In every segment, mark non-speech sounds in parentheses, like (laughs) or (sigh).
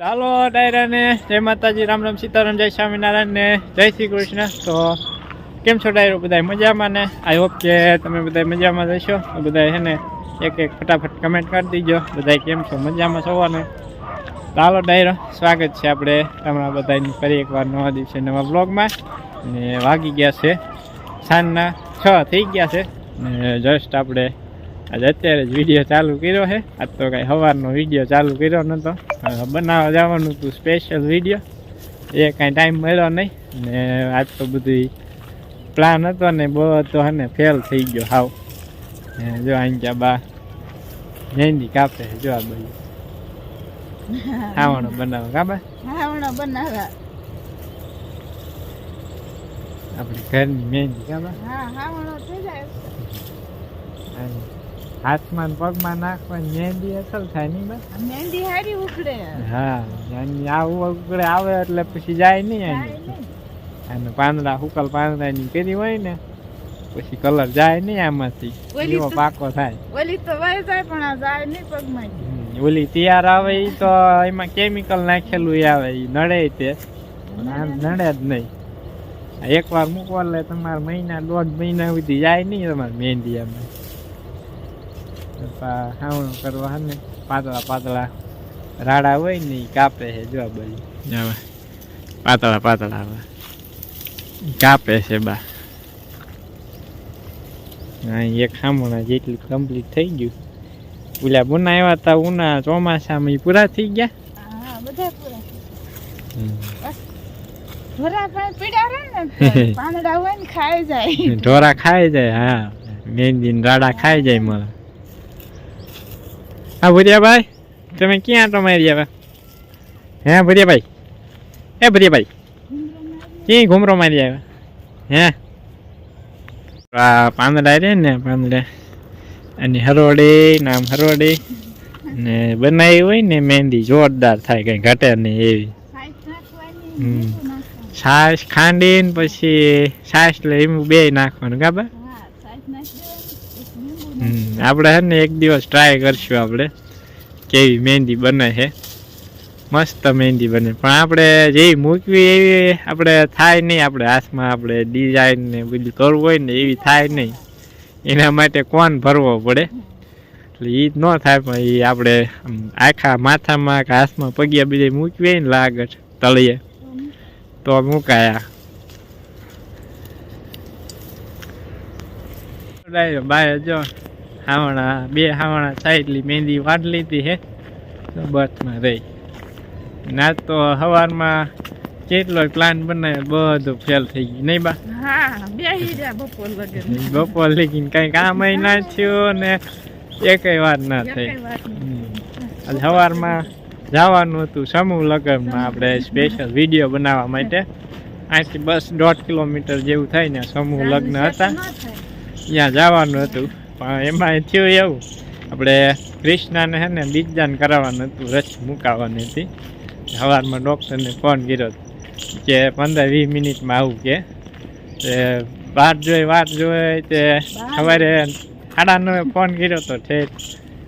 ચાલો ડાયરાને જય માતાજી. રામ રામ સીતારામ, જય સ્વામિનારાયણ ને જય શ્રી કૃષ્ણ. તો કેમ છો ડાયરો? બધા મજામાં ને? આઈ હોપ કે તમે બધા મજામાં જશો બધા છે ને, એક એક ફટાફટ કમેન્ટ કરી દીજો. બધા કેમ છો? મજામાં છો ને? ચાલો ડાયરો, સ્વાગત છે આપણે તમારા બધાની ફરી એકવાર નવા દિવસે નવા બ્લોગમાં ને વાગી ગયા છે સાંજના છ થઈ ગયા છે. ને જસ્ટ આપણે આજે અત્યારે જ વીડિયો ચાલુ કર્યો છે. આજ તો કાંઈ સવારનો વીડિયો ચાલુ કર્યો નહોતો બનાવવા જવાનું હતું સ્પેશિયલ વીડિયો એ કાંઈ ટાઈમ મળ્યો નહીં. ને આજ તો બધી પ્લાન હતો ને બધો હતો ને ફેલ થઈ ગયો હાવ. જો અહીં ક્યાં બા. મહેંદી કાપે જો આ બધું. ખાવાનો બનાવો કાપા હાવણો બનાવ્યા આપણે ઘરની મહેંદી કાપા હા હાવણો થઈ જાય. હાથમાં પગમાં નાખવાની મહેંદી અસર થાય નહીં બસ. મહેંદી હારી ઉકળે હા અને આવું ઉકળે આવે એટલે પછી જાય નહીં એની. અને પાંદડા હુકલ પાંદડાની કરી હોય ને પછી કલર જાય નહીં આમાંથી. ઓલી એવો પાકો થાય. ઓલી તો વહી જાય પણ આ જાય નહીં પગમાં ઓલી તૈયાર આવે એ તો એમાં કેમિકલ નાખેલું આવે એ નડે તે. નડે જ નહીં. એકવાર મૂકવા એટલે તમારે મહિના દોઢ મહિના સુધી જાય નહીં તમારે મહેંદી એમાં. હાવણું કરવા ને? પાતળા પાતળા રાડા હોય ને એ કાપે છે જો બધી પાતળા પાતળા કાપે છે બા. એક હામણા જેટલું કમ્પ્લીટ થઈ ગયું. ઓલા બનાવ્યા હતા ઉના ચોમાસામાં પૂરા થઈ ગયા? હા બધા પૂરા. ધોરા પણ પીડા રહે ને (laughs) પાંદડા હોય ને ખાઈ જાય. ઢોરા ખાઈ જાય હા. મહેંદી રાડા ખાઈ જાય મળે હા ભૂરિયાભાઈ તમે ક્યાં આટો મારી આવ્યા હે ભૂરિયાભાઈ? એ ભૂરિયાભાઈ? ક્યાં ઘૂમરો મારી આવ્યા હે? આ પાંદડા રે ને પાંદડા. અને હરોડી નામ હરોડી ને બનાવી હોય ને મહેંદી જોરદાર થાય કઈ ઘટે નહીં એવી. છાશ ખાંડીને પછી છાશ એમ બે નાખવાનું લીંબુ હમ આપણે હે ને એક દિવસ ટ્રાય કરશું આપણે કેવી મહેંદી બને છે. મસ્ત મહેંદી બને. પણ આપણે જેવી મૂકવી એવી આપણે થાય નહીં. આપણે હાથમાં આપણે ડિઝાઇન ને બધું કરવું હોય ને એવી થાય નહીં. એના માટે કોણ ભરવો પડે? એટલે એ જ ન થાય, પણ એ આપણે આખા માથામાં કે હાથમાં પગ્યા બીજે મૂકવી ને લાગત તળીએ તો મુકાયા. બાય, જો. હાવણા બે હાવણા સાઈડલી મહેંદી વાટ લીધી હે. તો બસમાં રહી. ના તો સવારમાં કેટલો પ્લાન બનાવ્યો બધું ફેલ થઈ ગયું. નહીં બા? હા બપોર લગીને કઈ કામ ના થયું ને એકય વાત ના થઈ. સવારમાં જવાનું હતું સમૂહ લગ્નમાં આપણે સ્પેશિયલ વીડિયો બનાવવા માટે. અહીંથી બસ દોઢ કિલોમીટર જેવું થાય ને સમૂહ લગ્ન હતા. ત્યાં જવાનું હતું. પણ એમાં થયું એવું. આપણે ક્રિષ્નાને હે ને બીજદાન કરાવવાનું હતું, રસ મુકાવવાની હતી. સવારમાં ડૉક્ટરને ફોન કર્યો કે પંદર વીસ મિનિટમાં આવું કે. વાટ જોઈ વાટ જોઈ તે સવારે સાડા ફોન કર્યો તો ઠેઠ.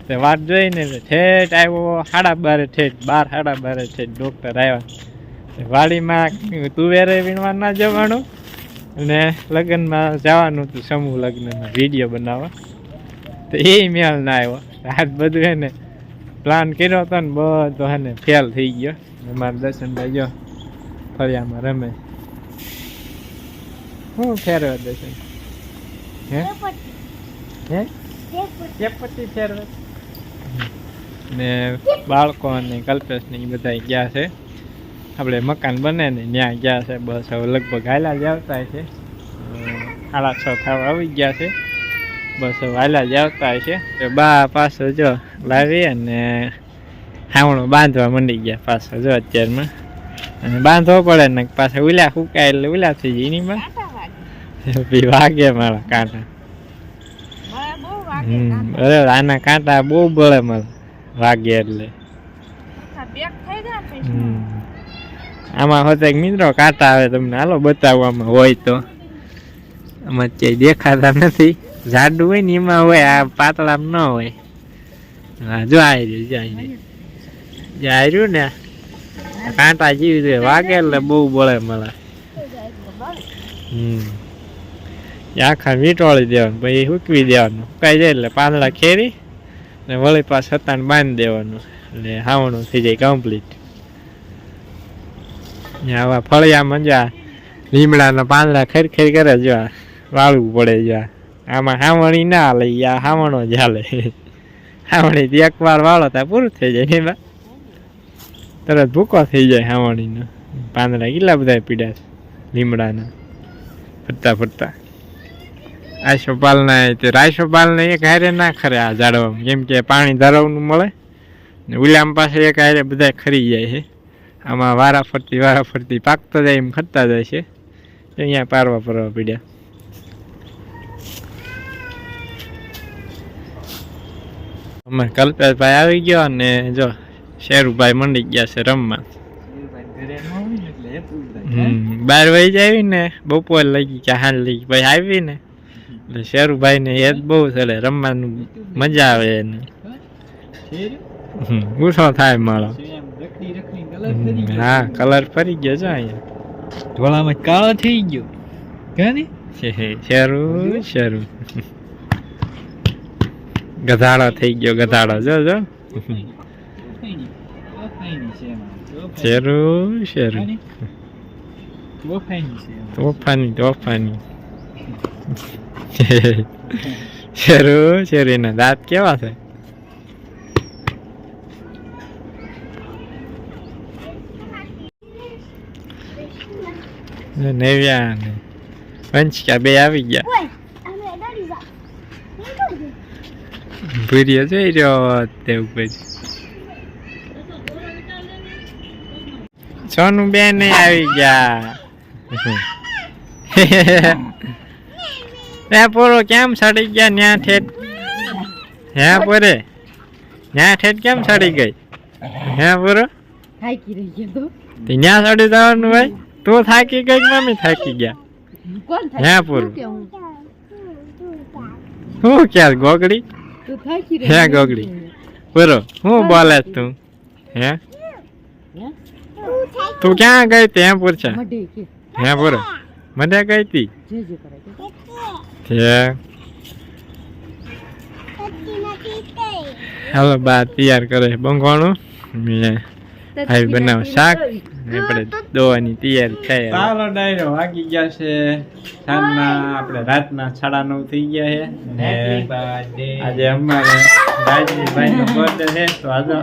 તે વાટ જોઈને ઠેઠ આવ્યો, સાડા બારે ઠેઠ, બાર સાડા બારે ઠેઠ ડૉક્ટર આવ્યા. વાડીમાં તુવેરે વીણવા ના જવાનું? અને લગ્નમાં જવાનું હતું સમૂહ લગ્નમાં વીડિયો બનાવવા. એ મેળ ના આવ્યો. આજ બધું એને પ્લાન કર્યો હતો ને બધો એને ફેલ થઈ ગયો. મારા દર્શનભાઈ ગયો. ફળિયામાં રમે. શું ફેરવે દર્શન? હે? હે? કેપટ્ટી ફેરવે. ને બાળકો અને કલ્પેશ ને એ બધા ગયા છે. આપણે મકાન બને ને ત્યાં ગયા છે. બસ હવે લગભગ હાલા જ આવતા છે. સાડા છ થવા આવી ગયા છે. બસ વાલા જ આવતા છે તો બા પાછો જો લાવી અને હાવણો બાંધવા મંડી ગયા પાછો જો અત્યારમાં. અને બાંધવો પડે ને પાછા ઉલ્યા ફૂકાય એટલે ઉલ્યા થઈ જાય એની કાંટા વાગે. બી વાગે મારા કાંટા. હમ. અરે આના કાંટા બહુ બળે મારે વાગે એટલે. આમાં હોતે મિત્રો કાંટા આવે તમને હાલો બતાવવામાં હોય તો. આમાં ક્યાંય દેખાતા નથી. જાડું હોય ને એમાં હોય, આ પાતળામાં ન હોય. હા, જો આવી રહ્યું જો આવી રહ્યું ને કાંટા જીવ છે, વાગે એટલે બહુ બળે મળે. હમ. આખા વીંટોળી દેવાનું, પછી સૂકવી દેવાનું. સુકાઈ જાય એટલે પાંદડા ખેરી ને વળી પાસ હતાને બાંધી દેવાનું. એટલે હાવણું થઈ જાય કમ્પ્લીટ આવા ફળિયા મજા, લીમડાના પાંદડા ખેર ખેર કરે, જો વાળવું પડે, જો. આમાં હાવણી ના હાલે આ હાવણો જ હાલે. એક વાર વાળો ત્યાં પૂરું થઈ જાય ને એમાં. તરત ભૂકો થઈ જાય હાવણીનો પાંદડા કેટલા બધા પીડ્યા છે, લીમડાના. ફરતા ફરતા. આશોપાલના તે રાયશોપાલને એક હારે ના ખરે આ ઝાડવામાં. કેમ કે પાણી ધરાવનું મળે. ને ઉલામ પાસે એક હારે બધા ખરી જાય છે. આમાં વારા ફરતી વારા ફરતી પાકતો જાય એમ ખરતા જાય છે. અહીંયા પારવા પરવા પીડ્યા. અમે કલ્પેશભાઈ આવી ગયો અને જો શેરુભાઈ મંડી ગયા છે રમવા. બાર વહી જાય ને બપોર લઈ કે હાલ લઈ ભાઈ આવી ને એટલે શેરુભાઈ ને એ જ બહુ ચડે રમવાનું મજા આવે એને. ગુસ્સો થાય મારો હા કલર ફરી ગયો છે અહીંયા. ધોળામાં કાળો થઈ ગયો. કે શેરુ શેરુ. ગધાડો થઈ ગયો, ગધાડો. જો જો. તોફાની તોફાની. શેરુ, શેરીના દાંત કેવા છે? નેવ્યા ને વંચિકા બે આવી ગયા. ભૂરીઓ જોઈ રહ્યો તે ઉપર સોનું બેન આવી ગયા. (laughs) ત્યાં પોરો કેમ સડી ગયા? ન્યા ઠેઠ હે પોરે? ન્યા ઠેઠ કેમ સડી ગઈ? હે પોરો? થાકી રહી ગયો તો. ન્યા સડી જવાનું ભાઈ? તું થાકી ગઈ મમ્મી થાકી ગયા? હે પૂરું. શું ક્યાં ગોગડી? તું થાકી હે ગોગડી? બરો હું બોલે તું? હે? તું ક્યાં ગઈ તે? પૂછા. પૂછે હે બરો મને ગઈ તી? જે જે કરે તે. છે હાલો બા તૈયાર કરે બંગોણું મેં આવી બનાવ શાક આપણે દોવાની તૈયારી થાય ચાલો ડાયરો વાગી ગયા છે સાંજના આપણે રાતના સાડા નવ થઈ ગયા છે ને આજે અમારે રાજવીરભાઈ નો બર્થડે છે તો આજે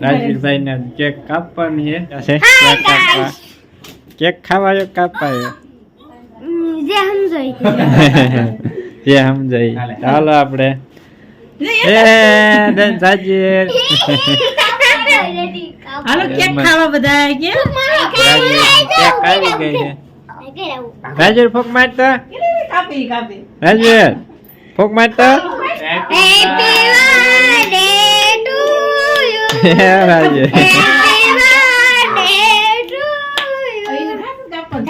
રાજવીરભાઈ ને કેક કાપવાની છે કેક કાપવા કેક ખાવાયો જો કાપવા છે જે સમજાય ચાલો આપણે એ સાજી હાલો કેક ખાવા બધા કે રાજવીર કેક આવી ગઈ છે રાજવીર ફોક મારતા? કાપી કાપી. રાજર ફોક મારતા? Rajveer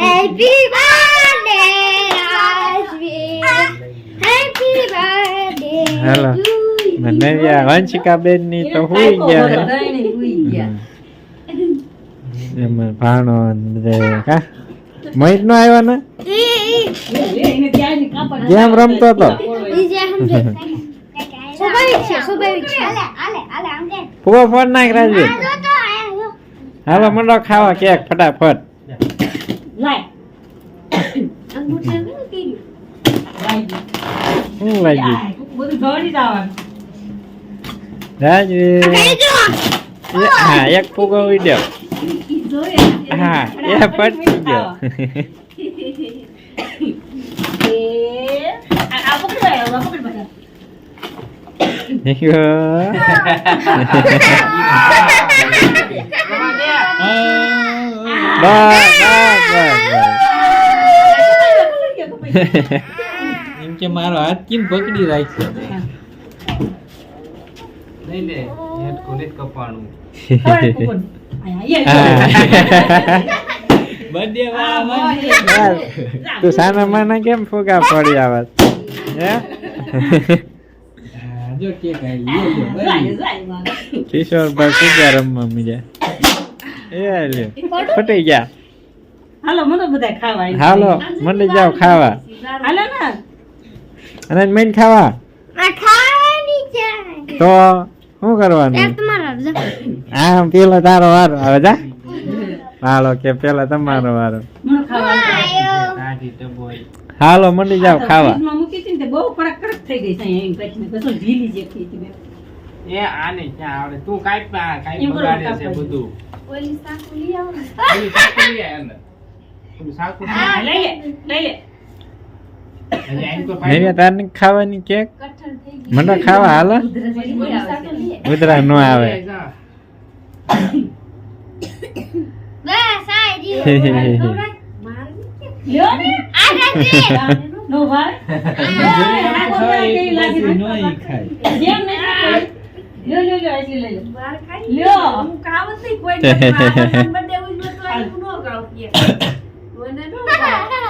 Happy birthday, Rajveer. (laughs) Happy birthday Hello. to you. મને યા વંશિકા બેનની તો હુઈ ગયા. એમાં ભાણો કા? મોહિત નો ને? ગેમ રમતો તો બીજા સમજે. સ્વાભાવિક છે સ્વાભાવિક છે હાલે હાલે હાલે આમ કે ફૂવો ફોન નાખ રાજવીર આ જો તો આયા જો હાલો, મંડો ખાવા કેક, ફટાફટ. શું લાગ્યું? હા, એક ફૂગો ઉડ્યો. હા એ પટી ગયો એમ કે મારો હાથ કેમ પકડી રાખ્યો? નહીં ને નેટ કોલેજ કપાણું. (laughs) બર્થડે વાળા તું સાના માના કેમ ફુગા પડી આવત હે? જો કે કઈ યો યો બરી કિશોરભાઈ ફુગા રમવા મીજા એ લે ફટી? ગયા. હાલો મને બધા ખાવા હાલો મંડી જાઓ ખાવા. હાલો ને. અને મેન ખાવા? ખાવાની છે. તો શું કરવાનું યાર તમારા રજા. આમ પેલો તારો વારો આવે જા હાલો કે પેલા તમારો વારો મને ખાવા આવી. આયો. હાલો મંડી જાઓ ખાવા ફ્રીજમાં મૂકી હતી ને તે બહુ કડક કડક થઈ ગઈ છે અહીંયા એમ પછી કશું ઢીલી જેવી હતી મેં. એ આને ક્યાં આવડે તું કાઈ કાઈ એમ બગાડે છે બધું ઓલી સાકુ લઈ આવો ને. હા, લઈ લે લઈ લે નૈયા તારને ખાવાની કેક કઠણ થઈ ગઈ. મંડો ખાવા હાલો ઉધરા (laughs) (laughs) નો આવે. (laughs)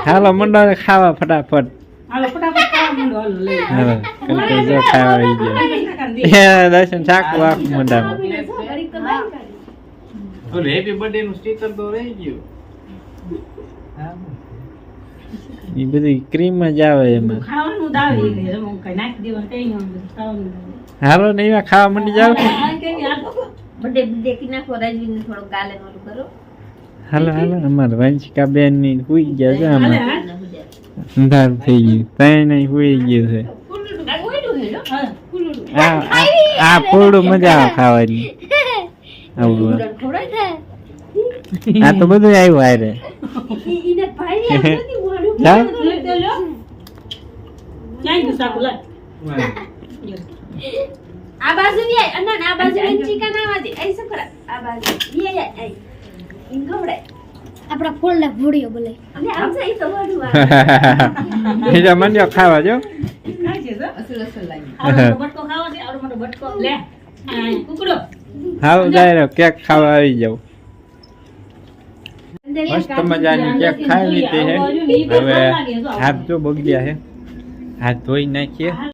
હાલો મંડળ ખાવા ફટાફટ. હાલો ફટાફટ. જો ખાવા આવી ગયો દર્શન તો બહાર કાઢી. ઓલું હેપી બર્થડે નું સ્ટીકર તો રહી ગયું એ બધી ક્રીમ જ આવે એમાં ખાવાનું દાવ કઈ નાખી દેવાનું કઈ ખાવાનું દાવ. હાલો ને એવા ખાવા મંડી જાવ birthday birthday કી નાખો રાજવીને થોડો ગાલે ને ઓલું કરો હાલો હાલો અમારે વંશિકા બેનની હુઈ ગયા છે આમાં. અંધાર થઈ ગયું. ત્યાં નહીં હુઈ ગયું છે. આ આ આ- આ મજા આવે ખાવાની. આવું આ તો બધું આવ્યું હારે. આ બાજુ ની આ બાજુ ની ચિકન આવા દે. આ બાજુ. આપણા ફોડલા ભૂડિયો બોલે. તો. (laughs) બીજા મંડ્યો ખાવા જો. હાવ તો ખાવો જાય કેક ખાવા આવી જાવ મસ્ત મજાની કેક ખાઈ લીધી હે. હવે હાથ જો બગડ્યા છે હાથ ધોઈ નાખીએ.